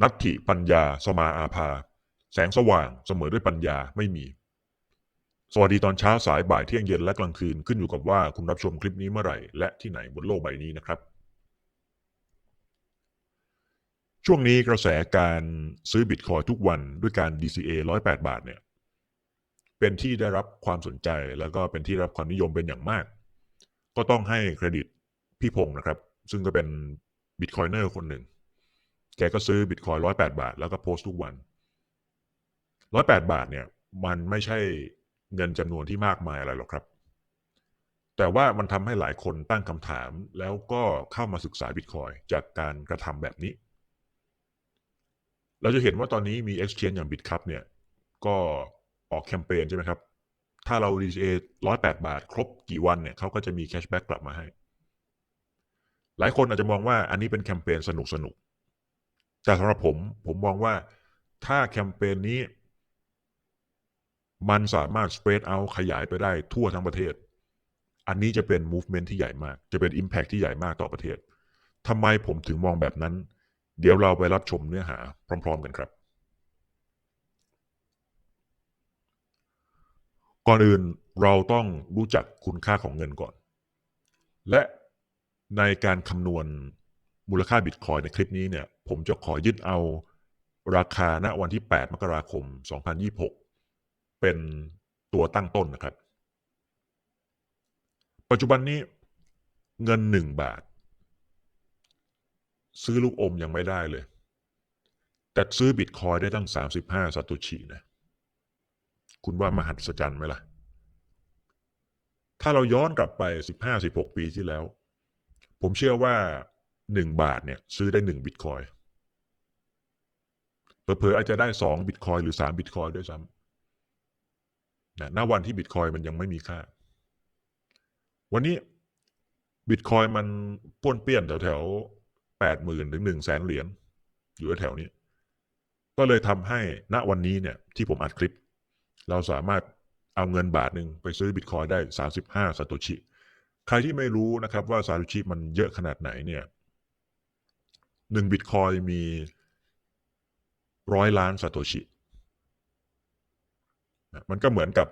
นัตถิปัญญาสมาอาภา แสงสว่างเสมอด้วยปัญญาไม่มี สวัสดีตอนเช้าสายบ่ายเที่ยงเย็นและกลางคืนขึ้นอยู่กับว่าคุณรับชมคลิปนี้เมื่อไหร่ และที่ไหนบนโลกใบนี้นะครับ ช่วงนี้กระแสการซื้อบิตคอยทุกวันด้วยการ DCA 108 บาทเนี่ย เป็นที่ได้รับความสนใจแล้วก็เป็นที่รับความนิยมเป็นอย่างมาก ก็ต้องให้เครดิตพี่พงศ์นะครับ ซึ่งก็เป็นบิตคอยเนอร์คนหนึ่ง แกก็ซื้อบิตคอยร้อยแปดบาท แล้วก็โพสต์ทุกวันร้อยแปดบาทเนี่ย มันไม่ใช่เงินจำนวนที่มากมายอะไรหรอกครับ แต่ว่ามันทำให้หลายคนตั้งคำถาม แล้วก็เข้ามาศึกษาบิตคอยจากการกระทำแบบนี้ เราจะเห็นว่าตอนนี้มี Exchange อย่าง BitCup เนี่ย ก็ออกแคมเปญใช่ไหมครับ ถ้าเรา DCA 108 บาท ครบกี่วันเนี่ยเขาก็จะมีแคชแบ็กกลับมาให้ หลายคนอาจจะมองว่าอันนี้เป็นแคมเปญสนุกสนุก แต่สำหรับผม ผมมองว่าถ้าแคมเปญนี้ มันสามารถ spread out ขยายไปได้ทั่วทั้งประเทศ อันนี้จะเป็น movement ที่ใหญ่มาก จะเป็น impact ที่ใหญ่มากต่อประเทศทำไมผมถึงมองแบบนั้น เดี๋ยวเราไปรับชมเนื้อหาพร้อม ๆ กันครับ ก่อนอื่นเราต้องรู้จักคุณค่าของเงินก่อน และในการคำนวณมูลค่าบิตคอยในคลิปนี้เนี่ย ผมจะขอยึดเอาราคาณวันที่ 8 มกราคม 2026 เป็นตัวตั้งต้นนะครับ ปัจจุบันนี้เงิน 1 บาท ซื้อลูกอมยังไม่ได้เลย แต่ซื้อบิตคอยได้ตั้ง 35ซาโตชินะ คุณว่ามหัศจรรย์ไหมล่ะ ถ้าเราย้อนกลับไปสิบห้าสิบหกปีที่แล้ว ผมเชื่อว่า หนึ่งบาทเนี่ยซื้อได้หนึ่งบิตคอยเผลอๆอาจจะได้สองบิตคอยหรือสามบิตคอยด้วยซ้ำนะณวันที่บิตคอยมันยังไม่มีค่า วันนี้บิตคอยมันป้วนเปี้ยนแถวๆแปดหมื่นถึงหนึ่งแสนเหรียญอยู่แถวนี้ ก็เลยทำให้ณวันนี้เนี่ยที่ผมอัดคลิป เราสามารถเอาเงินบาทหนึ่งไปซื้อบิตคอยได้35ซาโตชิ ใครที่ไม่รู้นะครับว่าซาโตชิมันเยอะขนาดไหนเนี่ย หนึ่งบิตคอยมีร้อยล้านซาโตชิ มันก็เหมือนกับ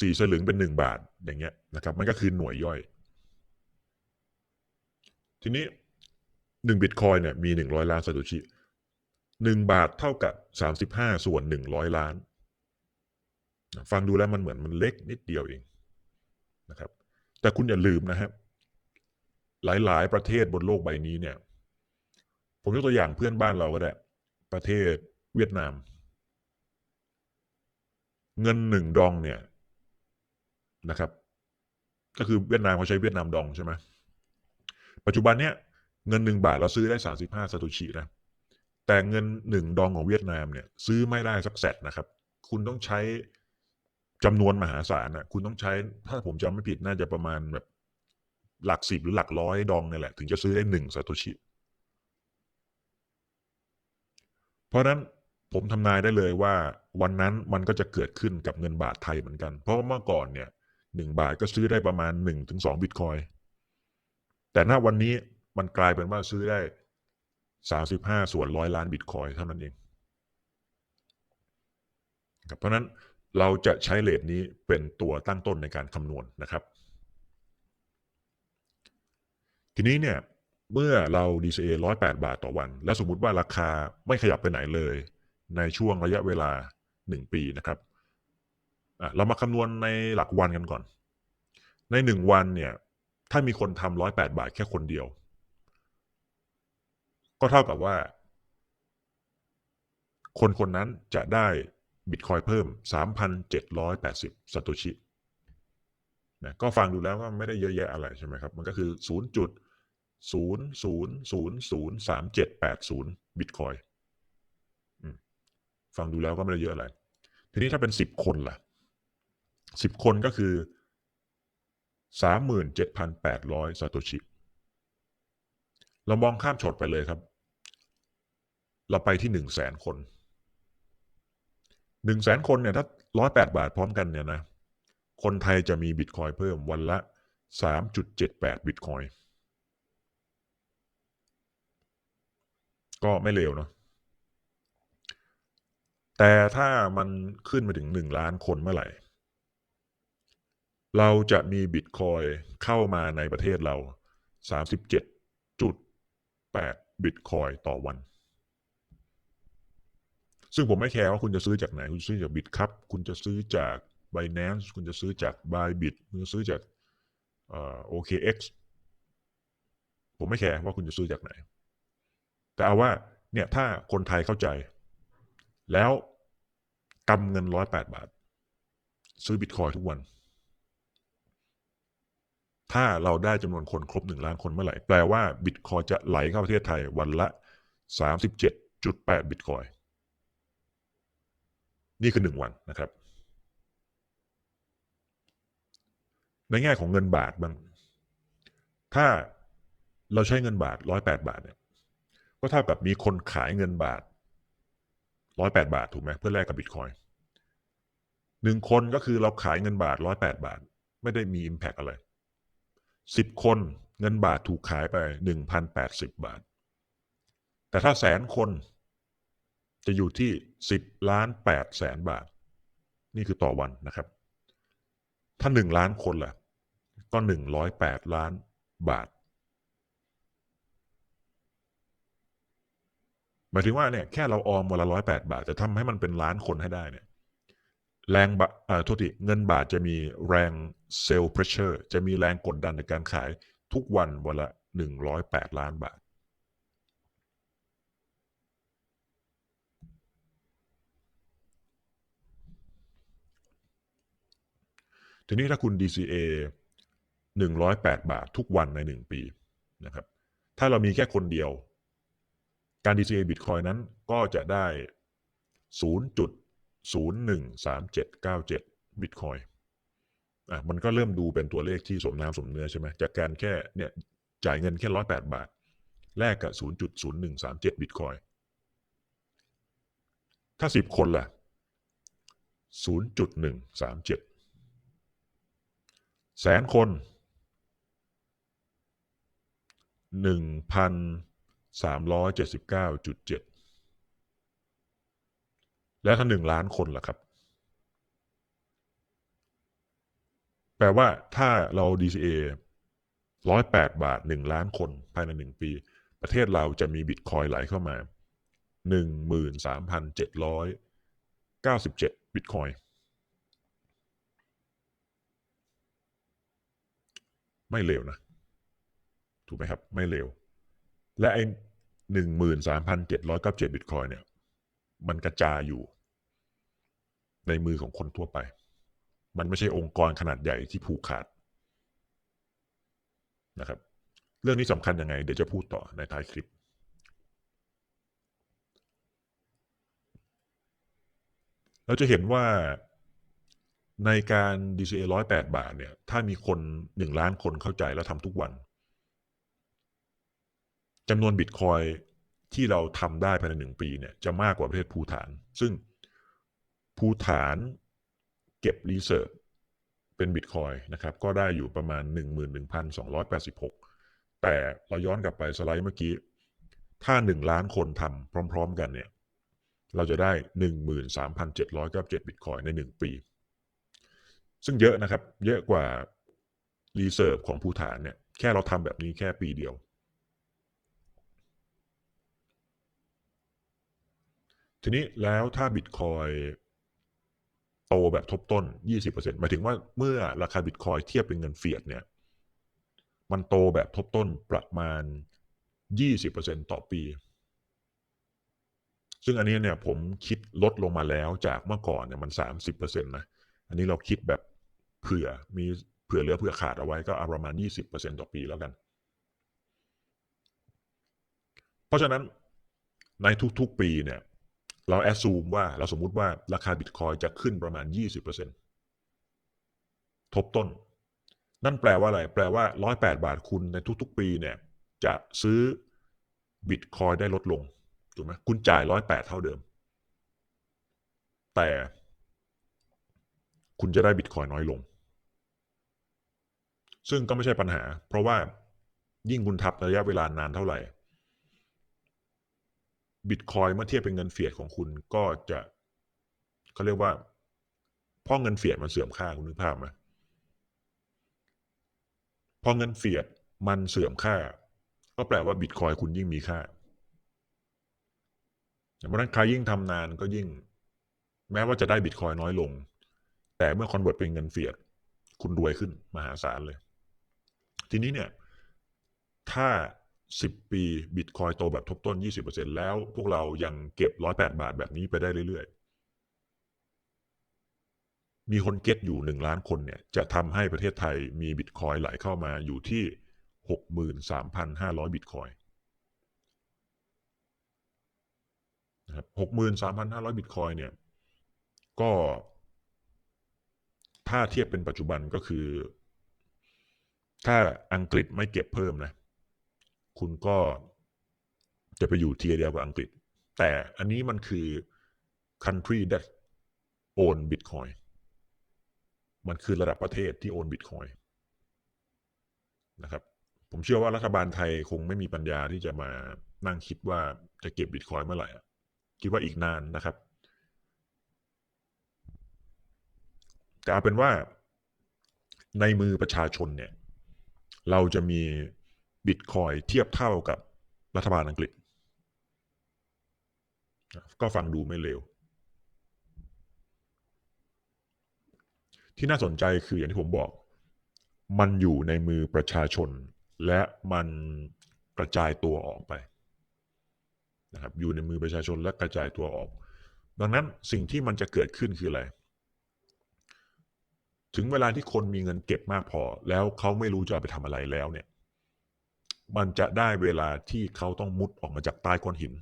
สี่สลึงเป็นหนึ่งบาทอย่างเงี้ยนะครับ มันก็คือหน่วยย่อย ทีนี้หนึ่งบิตคอยเนี่ยมีหนึ่งร้อยล้านซาโตชิหนึ่งบาทเท่ากับสามสิบห้าส่วนหนึ่งร้อยล้าน ฟังดูแล้วมันเหมือนมันเล็กนิดเดียวเองนะครับ แต่คุณอย่าลืมนะครับ หลาย ๆ ประเทศบนโลกใบนี้เนี่ย ผมยกตัวอย่างเพื่อนบ้านเราก็ได้ ประเทศเวียดนาม เงินหนึ่งดองเนี่ยนะครับ ก็คือเวียดนามเขาใช้เวียดนามดองใช่ไหมปัจจุบันเนี่ยเงินหนึ่งบาทเราซื้อได้สามสิบห้าซาโตชินะแต่เงินหนึ่งดองของเวียดนามเนี่ย ซื้อไม่ได้สักแสนนะครับ คุณต้องใช้จำนวนมหาศาลนะคุณต้องใช้ถ้าผมจำไม่ผิดน่าจะประมาณแบบ หลักสิบหรือหลักร้อยดองนี่แหละ ถึงจะซื้อได้หนึ่งซาโตชิ เพราะนั้นผมทำนายได้เลยว่า วันนั้นมันก็จะเกิดขึ้นกับเงินบาทไทยเหมือนกัน เพราะเมื่อก่อนเนี่ยหนึ่งบาทก็ซื้อได้ประมาณหนึ่งถึงสองบิตคอยแต่ณวันนี้มันกลายเป็นว่าซื้อได้สามสิบห้าส่วนร้อยล้านบิตคอยเท่านั้นเองเพราะนั้นเราจะใช้เลทนี้เป็นตัวตั้งต้นในการคำนวณนะครับ ทีนี้เนี่ยเมื่อเรา DCA 108 บาทต่อวัน และสมมุติว่าราคาไม่ขยับไปไหนเลย ในช่วงระยะเวลา 1 ปีนะครับเรามาคำนวณในหลักวันกันก่อน ใน 1 วันเนี่ย ถ้ามีคนทำ108 บาทแค่คนเดียว ก็เท่ากับว่า คนคนนั้นจะได้บิตคอยเพิ่ม 3,780ซาโตชินะก็ฟังดูแล้วก็ไม่ได้เยอะแยะอะไรใช่ไหมครับ มันก็คือ 0.00003780บิตคอยฟังดูแล้วก็ไม่ได้เยอะอะไร ทีนี้ถ้าเป็น10คนล่ะ10คนก็คือ37,800ซาโตชิ เรามองข้ามช็อตไปเลยครับ เราไปที่1 0 0 0 0แสนคนหนึ่งแสนคนเนี่ยถ้าร้อยแปดบาทพร้อมกันเนี่ยนะ คนไทยจะมีบิตคอยเพิ่มวันละสามจุดเจ็ดแปดบิตคอย ก็ไม่เลวเนาะแต่ถ้ามันขึ้นมาถึงหนึ่งล้านคนเมื่อไหร่ เราจะมีบิตคอยเข้ามาในประเทศเรา37.8บิตคอยต่อวัน ซึ่งผมไม่แคร์ว่าคุณจะซื้อจากไหน คุณซื้อจากบิตครับคุณจะซื้อจาก Binance คุณจะซื้อจาก Bybit คุณจะซื้อจากโอเอ่อ OKX ผมไม่แคร์ว่าคุณจะซื้อจากไหน แต่เอาว่าเนี่ยถ้าคนไทยเข้าใจ แล้วกำเงินร้อยแปดบาท ซื้อบิตคอยทุกวัน ถ้าเราได้จำนวนคนครบหนึ่งล้านคนเมื่อไหร่ แปลว่าบิตคอยจะไหลเข้าประเทศไทยวันละสามสิบเจ็ดจุดแปดบิตคอย นี่คือหนึ่งวันนะครับ ในแง่ของเงินบาทบาง ถ้าเราใช้เงินบาทร้อยแปดบาทเนี่ย ก็เท่ากับมีคนขายเงินบาทร้อยแปดบาทถูกไหมเพื่อแลกกับบิตคอยหนึ่งคนก็คือเราขายเงินบาทร้อยแปดบาท ไม่ได้มีอิมแพกอะไรสิบคนเงินบาทถูกขายไปหนึ่งพันแปดสิบบาท แต่ถ้าแสนคนจะอยู่ที่สิบล้านแปดแสนบาท นี่คือต่อวันนะครับ ถ้าหนึ่งล้านคนล่ะ ก็หนึ่งร้อยแปดล้านบาท หมายถึงว่าเนี่ยแค่เราออมวันละร้อยแปดบาทแต่ทำให้มันเป็นล้านคนให้ได้เนี่ยแรงบะอ่าโทษทีเงินบาทจะมีแรงเซลล์เพรสเชอร์จะมีแรงกดดันในการขายทุกวันวันละหนึ่งร้อยแปดล้านบาท ทีนี้ถ้าคุณ DCA 108 บาททุกวันใน 1 ปีนะครับ ถ้าเรามีแค่คนเดียว การ DCA Bitcoin นั้นก็จะได้ 0.013797 Bitcoin อะมันก็เริ่มดูเป็นตัวเลขที่สมน้ำสมเนื้อใช่ไหมจากการแค่เนี่ยจ่ายเงินแค่ 108 บาท แลกกับ 0.0137 Bitcoin ถ้า 10 คนล่ะ 0.137 แสนคนห นึ่งพันสามร้อยเจ็ดสิบเก้าจุดเจ็ดและถ้าหนึ่งล้านคนล่ะครับ แปลว่าถ้าเรา DCA ร้อยแปดบาทหนึ่งล้านคนภายในหนึ่งปี ประเทศเราจะมีบิตคอยไหลเข้ามาหนึ่งหมื่นสามพันเจ็ดร้อยเก้าสิบเจ็ดบิตคอยไม่เลวนะ ถูกไหมครับ ไม่เลวและไอ หนึ่งหมื่นสามพันเจ็ดร้อยเก้าเจ็ดบิตคอยเนี่ย มันกระจายอยู่ ในมือของคนทั่วไป มันไม่ใช่องค์กรขนาดใหญ่ที่ผูกขาดนะครับ เรื่องนี้สำคัญยังไง เดี๋ยวจะพูดต่อในท้ายคลิป เราจะเห็นว่าในการ DCA 108 บาทเนี่ย ถ้ามีคนหนึ่งล้านคนเข้าใจแล้วทำทุกวัน จำนวนบิตคอยที่เราทำได้ภายในหนึ่งปีเนี่ยจะมากกว่าประเทศภูฐาน ซึ่งภูฐานเก็บรีเซิร์ฟเป็นบิตคอยนะครับ ก็ได้อยู่ประมาณ 11,286 แต่เราย้อนกลับไปสไลด์เมื่อกี้ ถ้า 1 ล้านคนทำพร้อม ๆ กันเนี่ย เราจะได้ 13,797 บิตคอยใน 1 ปี ซึ่งเยอะนะครับ เยอะกว่ารีเซิร์ฟของภูฐานเนี่ย แค่เราทำแบบนี้แค่ปีเดียว ทีนี้แล้วถ้าบิตคอยโตแบบทบต้น 20%หมายถึงว่าเมื่อราคาบิตคอยเทียบเป็นเงินเฟียดเนี่ย มันโตแบบทบต้นประมาณ 20%ต่อปี ซึ่งอันนี้เนี่ยผมคิดลดลงมาแล้วจากเมื่อก่อนเนี่ยมัน 30%นะ อันนี้เราคิดแบบเผื่อมีเผื่อเหลือเผื่อขาดเอาไว้ก็เอาประมาณ 20%ต่อปีแล้วกัน เพราะฉะนั้นในทุกๆปีเนี่ย เราแอดซูมว่าเราสมมุติว่าราคาบิตคอยจะขึ้นประมาณ 20%ทบต้น นั่นแปลว่าอะไร แปลว่า 108 บาทคุณในทุกๆ ปีเนี่ย จะซื้อบิตคอยได้ลดลง ถูกไหมคุณจ่าย 108 เท่าเดิม แต่คุณจะได้บิตคอยน้อยลง ซึ่งก็ไม่ใช่ปัญหา เพราะว่ายิ่งคุณทับระยะเวลานานเท่าไหร่ บิตคอยเมื่อเทียบเป็นเงินเฟียดของคุณก็จะเขาเรียกว่าพราะเงินเฟียดมันเสื่อมค่าคุณนึกภาพไหมพอเงินเฟียดมันเสื่อมค่า ก็แปลว่าบิตคอยคุณยิ่งมีค่าเพราะนั้นใครยิ่งทำนานก็ยิ่ง แม้ว่าจะได้บิตคอยน้อยลง แต่เมื่อคอนเวิร์ตเป็นเงินเฟียด คุณรวยขึ้นมหาศาลเลย ทีนี้เนี่ย ถ้า 10 ปีบิตคอยโตแบบทบต้น 20%แล้วพวกเรายังเก็บ 108 บาทแบบนี้ไปได้เรื่อยๆ มีคนเก็ตอยู่ 1 ล้านคนเนี่ย จะทำให้ประเทศไทยมีบิตคอยไหลเข้ามาอยู่ที่ 63,500 บิตคอยนะครับ63,500 บิตคอยเนี่ย ก็ถ้าเทียบเป็นปัจจุบันก็คือ ถ้าอังกฤษไม่เก็บเพิ่มนะ คุณก็จะไปอยู่เทียเดียวกับอังกฤษ แต่อันนี้มันคือ country that own bitcoin มันคือระดับประเทศที่โอนบิตคอยนะครับ ผมเชื่อว่ารัฐบาลไทยคงไม่มีปัญญาที่จะมานั่งคิดว่าจะเก็บบิตคอยเมื่อไหร่อะคิดว่าอีกนานนะครับ แต่เอาเป็นว่าในมือประชาชนเนี่ย เราจะมี บิตคอยเทียบเท่ากับรัฐบาลอังกฤษ ก็ฟังดูไม่เลวที่น่าสนใจคืออย่างที่ผมบอก มันอยู่ในมือประชาชน และมันกระจายตัวออกไปนะครับอยู่ในมือประชาชนและกระจายตัวออก ดังนั้นสิ่งที่มันจะเกิดขึ้นคืออะไร ถึงเวลาที่คนมีเงินเก็บมากพอ แล้วเขาไม่รู้จะไปทำอะไรแล้วเนี่ย มันจะได้เวลาที่เขาต้องมุดออกมาจากใต้ก้อนหิน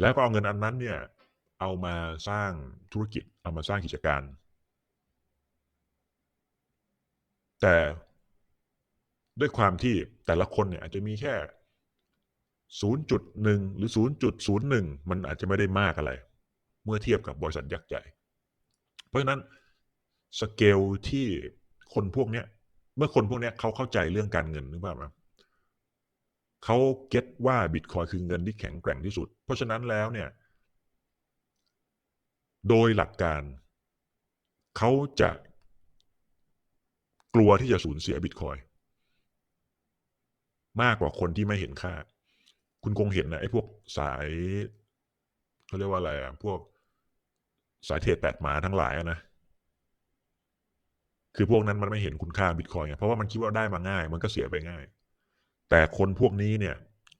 แล้วก็เอาเงินอันนั้นเนี่ย เอามาสร้างธุรกิจ เอามาสร้างกิจการ แต่ด้วยความที่แต่ละคนเนี่ยอาจจะมีแค่ 0.1 หรือ 0.01 มันอาจจะไม่ได้มากอะไร เมื่อเทียบกับบริษัทยักษ์ใหญ่ เพราะฉะนั้นสเกลที่คนพวกเนี้ย เมื่อคนพวกนี้เขาเข้าใจเรื่องการเงินนึกภาพไหมเขาเก็ตว่าบิตคอยคือเงินที่แข็งแกร่งที่สุด เพราะฉะนั้นแล้วเนี่ย โดยหลักการเขาจะกลัวที่จะสูญเสียบิตคอยมากกว่าคนที่ไม่เห็นค่า คุณคงเห็นนะไอ้พวกสายเขาเรียกว่าอะไรอะพวกสายเทรดแปดหมาทั้งหลายนะ คือพวกนั้นมันไม่เห็นคุณค่าบิตคอยน์ไงเพราะว่ามันคิดว่าได้มาง่าย มันก็เสียไปง่าย แต่คนพวกนี้เนี่ย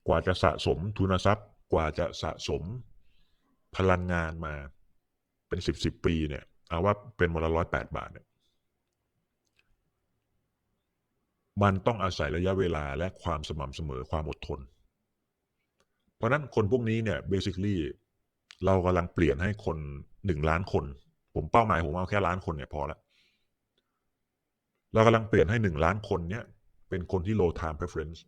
กว่าจะสะสมทุนทรัพย์ กว่าจะสะสมพลังงานมาเป็นสิบสิบปีเนี่ยเอาว่าเป็นวันละร้อยแปดบาทเนี่ยมันต้องอาศัยระยะเวลาและความสม่ำเสมอความอดทน เพราะฉะนั้นคนพวกนี้เนี่ย basically เรากำลังเปลี่ยนให้คนหนึ่งล้านคน ผมเป้าหมายผมเอาแค่ล้านคนเนี่ยพอละ เรากำลังเปลี่ยนให้หนึ่งล้านคนเนี่ยเป็นคนที่ low time preference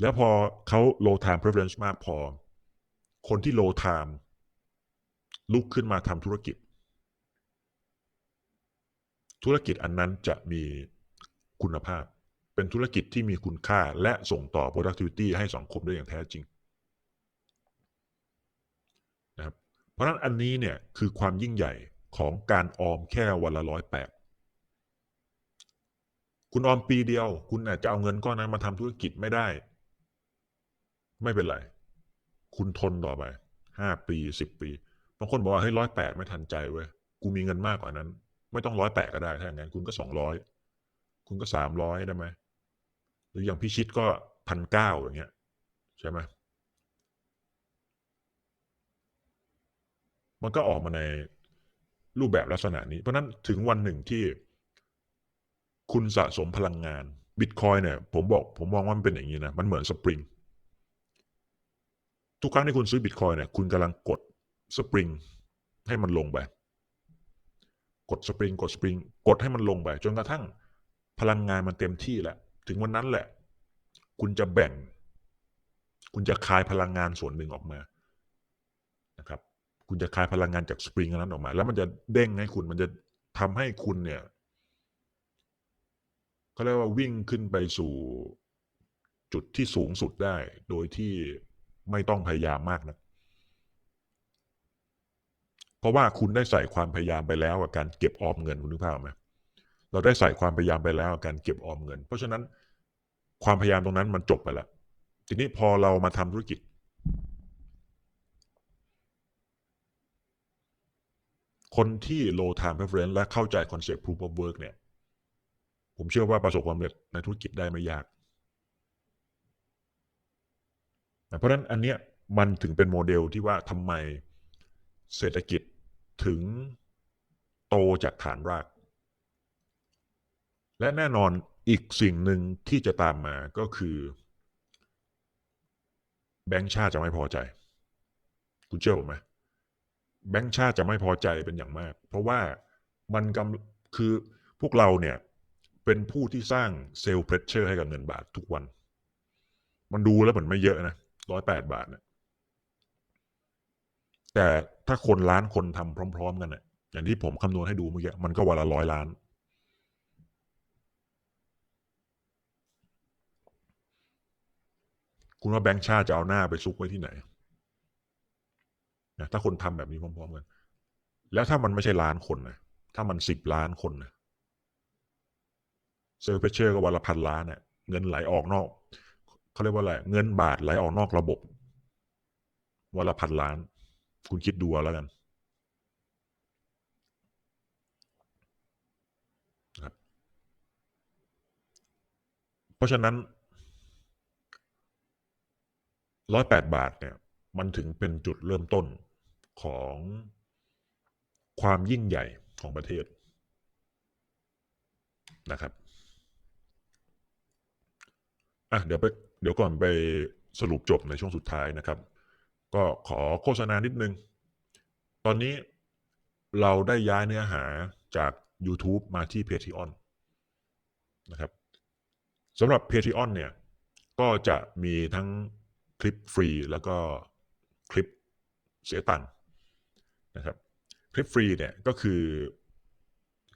แล้วพอเขา low time preference มากพอ คนที่ low time ลุกขึ้นมาทำธุรกิจ ธุรกิจอันนั้นจะมีคุณภาพ เป็นธุรกิจที่มีคุณค่าและส่งต่อ productivity ให้สังคมได้อย่างแท้จริงนะครับเพราะนั้นอันนี้เนี่ยคือความยิ่งใหญ่ของการออมแค่วันละร้อยแปด คุณออมปีเดียว คุณอาจจะเอาเงินก้อนนั้นมาทำธุรกิจไม่ได้ ไม่เป็นไร คุณทนต่อไปห้าปีสิบปีบางคนบอกว่าเฮ้ยร้อยแปดไม่ทันใจเว้ยกูมีเงินมากกว่านั้น ไม่ต้องร้อยแปดก็ได้ถ้าอย่างนั้นคุณก็สองร้อยคุณก็สามร้อยได้ไหมหรืออย่างพิชิตก็พันเก้าอย่างเงี้ย ใช่ไหมมันก็ออกมาในรูปแบบลักษณะนี้ เพราะนั้นถึงวันหนึ่งที่ คุณสะสมพลังงานบิตคอยเนี่ยผมบอกผมมองว่ามันเป็นอย่างนี้นะ มันเหมือนสปริง ทุกครั้งที่คุณซื้อบิตคอยเนี่ยคุณกำลังกดสปริงให้มันลงไป กดสปริงกดสปริงกดให้มันลงไป จนกระทั่งพลังงานมันเต็มที่แหละ ถึงวันนั้นแหละ คุณจะแบ่ง คุณจะคายพลังงานส่วนหนึ่งออกมานะครับ คุณจะคายพลังงานจากสปริงนั้นออกมา แล้วมันจะเด้งให้คุณมันจะทำให้คุณเนี่ย เขาเรียกว่าวิ่งขึ้นไปสู่จุดที่สูงสุดได้ โดยที่ไม่ต้องพยายามมากนะเพราะว่าคุณได้ใส่ความพยายามไปแล้วกับการเก็บออมเงินคุณนึกภาพไหมเราได้ใส่ความพยายามไปแล้วกับการเก็บออมเงิน เพราะฉะนั้นความพยายามตรงนั้นมันจบไปแล้ว ทีนี้พอเรามาทำธุรกิจ คนที่ low time preference และเข้าใจคอนเซ็ปต์ proof of work เนี่ย ผมเชื่อว่าประสบความสำเร็จในธุรกิจได้ไม่ยาก เพราะฉะนั้นอันเนี้ยมันถึงเป็นโมเดลที่ว่าทำไมเศรษฐกิจถึงโตจากฐานราก และแน่นอนอีกสิ่งหนึ่งที่จะตามมาก็คือ แบงก์ชาติจะไม่พอใจ คุณเชื่อผมไหมแบงก์ชาติจะไม่พอใจเป็นอย่างมาก เพราะว่ามันกำคือพวกเราเนี่ย เป็นผู้ที่สร้างเซลล์เพรสเชอร์ให้กับเงินบาททุกวัน มันดูแล้วเหมือนไม่เยอะนะร้อยแปดบาทเนี่ยแต่ถ้าคนล้านคนทำพร้อม ๆ กันเนี่ยอย่างที่ผมคำนวณให้ดูเมื่อกี้มันก็วันละร้อยล้าน คุณว่าแบงก์ชาติจะเอาหน้าไปซุกไว้ที่ไหนนะถ้าคนทำแบบนี้พร้อม ๆ กัน แล้วถ้ามันไม่ใช่ล้านคนนะถ้ามันสิบล้านคนนะ เซอร์เพเชอร์ก็วันละพันล้านเนะ่ยเงินไหลออกนอกเขาเรียกว่าอะไรเงินบาทไหลออกนอกระบบวันละพันล้าน คุณคิดดูแล้วกันครับเพราะฉะนั้นร้อยแปดบาทเนี่ย มันถึงเป็นจุดเริ่มต้นของความยิ่งใหญ่ของประเทศนะครับ อะเดี๋ยวไปเดี๋ยวก่อนไปสรุปจบในช่วงสุดท้ายนะครับ ก็ขอโฆษณานิดนึง ตอนนี้เราได้ย้ายเนื้อหาจาก YouTube มาที่ Patreon นะครับสำหรับ Patreon เนี่ย ก็จะมีทั้งคลิปฟรีแล้วก็คลิปเสียตังค์นะครับคลิปฟรีเนี่ยก็คือ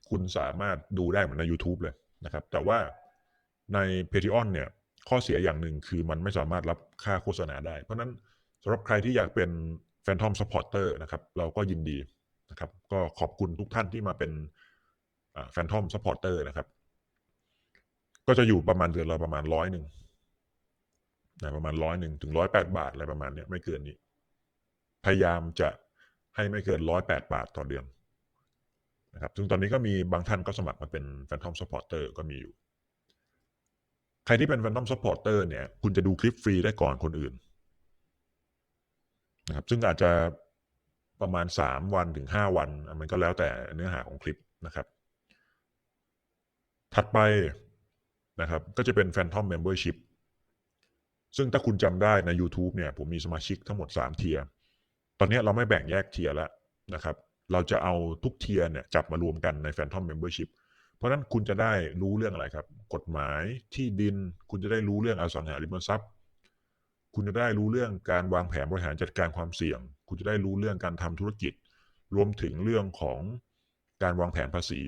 คุณสามารถดูได้เหมือนใน YouTube เลยนะครับ แต่ว่าใน Patreon เนี่ย ข้อเสียอย่างหนึ่งคือมันไม่สามารถรับค่าโฆษณาได้ เพราะนั้นสำหรับใครที่อยากเป็น Phantom Supporter นะครับ เราก็ยินดีนะครับ ก็ขอบคุณทุกท่านที่มาเป็นแฟนทอมซัพพอร์เตอร์นะครับ ก็จะอยู่ประมาณเดือนละประมาณร้อยหนึ่งนะประมาณร้อยหนึ่งถึงร้อยแปดบาทอะไรประมาณเนี้ยไม่เกินนี้ พยายามจะให้ไม่เกินร้อยแปดบาทต่อเดือนนะครับ ซึ่งตอนนี้ก็มีบางท่านก็สมัครมาเป็นแฟนทอมซัพพอร์เตอร์ก็มีอยู่ ใครที่เป็นแฟนทอมซัพพอร์เตอร์เนี่ย คุณจะดูคลิปฟรีได้ก่อนคนอื่นนะครับ ซึ่งอาจจะประมาณสามวันถึงห้าวัน มันก็แล้วแต่เนื้อหาของคลิปนะครับ ถัดไปนะครับ ก็จะเป็น Phantom Membership ซึ่งถ้าคุณจำได้ใน YouTube เนี่ย ผมมีสมาชิกทั้งหมด 3 เทียร์ ตอนนี้เราไม่แบ่งแยกเทียร์แล้วนะครับ เราจะเอาทุกเทียร์เนี่ยจับมารวมกันใน Phantom Membership เพราะนั้นคุณจะได้รู้เรื่องอะไรครับ กฎหมายที่ดิน คุณจะได้รู้เรื่องอสังหาริมทรัพย์ คุณจะได้รู้เรื่องการวางแผนบริหารจัดการความเสี่ยง คุณจะได้รู้เรื่องการทำธุรกิจ รวมถึงเรื่องของการวางแผนภาษี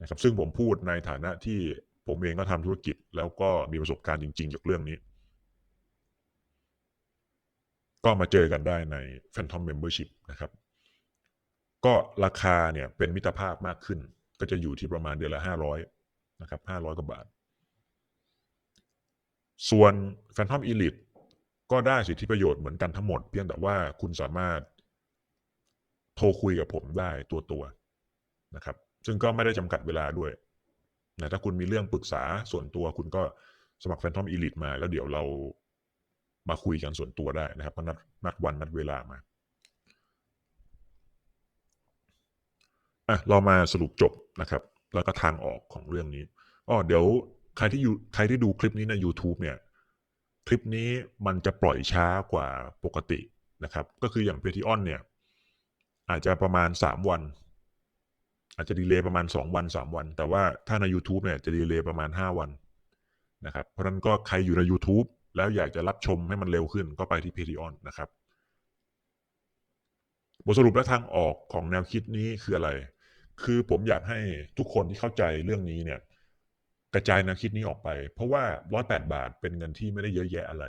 นะครับซึ่งผมพูดในฐานะที่ผมเองก็ทำธุรกิจ แล้วก็มีประสบการณ์จริง ๆ จากเรื่องนี้ ก็มาเจอกันได้ใน Phantom Membership นะครับ ก็ราคาเนี่ยเป็นมิตรภาพมากขึ้น ก็จะอยู่ที่ประมาณเดือนละห้าร้อยนะครับห้าร้อยกว่าบาท ส่วน Phantom Elite ก็ได้สิทธิประโยชน์เหมือนกันทั้งหมด เพียงแต่ว่าคุณสามารถโทรคุยกับผมได้ตัวตัวนะครับ ซึ่งก็ไม่ได้จำกัดเวลาด้วยนะถ้าคุณมีเรื่องปรึกษาส่วนตัวคุณก็สมัคร Phantom Elite มา แล้วเดี๋ยวเรามาคุยกันส่วนตัวได้นะครับก็นัดนัดวันนัดเวลามา อะเรามาสรุปจบนะครับ แล้วก็ทางออกของเรื่องนี้อ๋อเดี๋ยวใครที่อยู่ใครที่ดูคลิปนี้ใน YouTube เนี่ย คลิปนี้มันจะปล่อยช้ากว่าปกตินะครับ ก็คืออย่าง Patreon เนี่ย อาจจะประมาณ 3 วัน อาจจะดีเลย์ประมาณ 2 วัน 3 วัน แต่ว่าถ้าใน YouTube เนี่ยจะดีเลย์ประมาณ 5 วันนะครับ เพราะนั้นก็ใครอยู่ใน YouTube แล้วอยากจะรับชมให้มันเร็วขึ้นก็ไปที่ Patreon นะครับ บทสรุปและทางออกของแนวคิดนี้คืออะไร คือผมอยากให้ทุกคนที่เข้าใจเรื่องนี้เนี่ย กระจายแนวคิดนี้ออกไป เพราะว่าร้อยแปดบาทเป็นเงินที่ไม่ได้เยอะแยะอะไร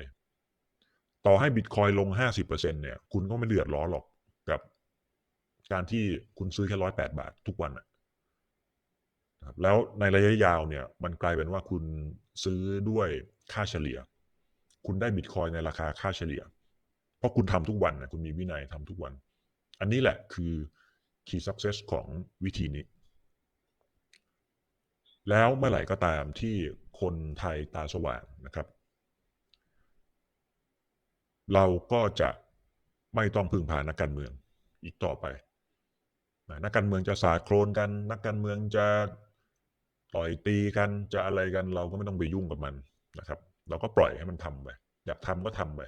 ต่อให้บิตคอยลง50%เปอร์เซ็นเนี่ยคุณก็ไม่เดือดร้อนหรอกกับ การที่คุณซื้อแค่ร้อยแปดบาททุกวันอะนะครับแล้วในระยะยาวเนี่ย มันกลายเป็นว่าคุณซื้อด้วยค่าเฉลี่ย คุณได้บิตคอยในราคาค่าเฉลี่ย เพราะคุณทำทุกวันนะคุณมีวินัยทำทุกวัน อันนี้แหละคือ key success ของวิธีนี้ แล้วเมื่อไหร่ก็ตามที่คนไทยตาสว่างนะครับ เราก็จะไม่ต้องพึ่งพานักการเมืองอีกต่อไปนะนักการเมืองจะสาดโครนกัน นักการเมืองจะต่อยตีกันจะอะไรกันเราก็ไม่ต้องไปยุ่งกับมันนะครับ เราก็ปล่อยให้มันทำไปอยากทำก็ทำไป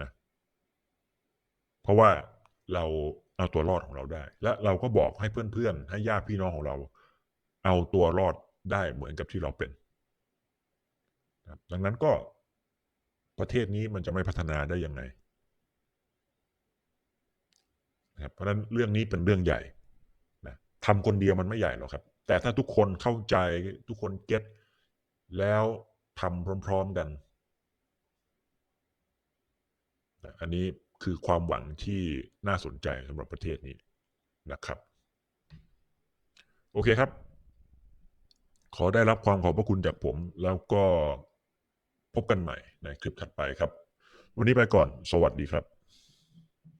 นะเพราะว่า เราเอาตัวรอดของเราได้ และเราก็บอกให้เพื่อนๆ ให้ญาติพี่น้องของเรา เอาตัวรอดได้เหมือนกับที่เราเป็นดังนั้นก็ประเทศนี้มันจะไม่พัฒนาได้ยังไงนะครับเพราะฉะนั้นเรื่องนี้เป็นเรื่องใหญ่นะทำคนเดียวมันไม่ใหญ่หรอกครับ แต่ถ้าทุกคนเข้าใจทุกคนเก็ตแล้วทำพร้อม ๆกันนะอันนี้ คือความหวังที่น่าสนใจสำหรับประเทศนี้นะครับ โอเคครับ ขอได้รับความขอบพระคุณจากผม แล้วก็พบกันใหม่ในคลิปถัดไปครับ วันนี้ไปก่อน สวัสดีครับ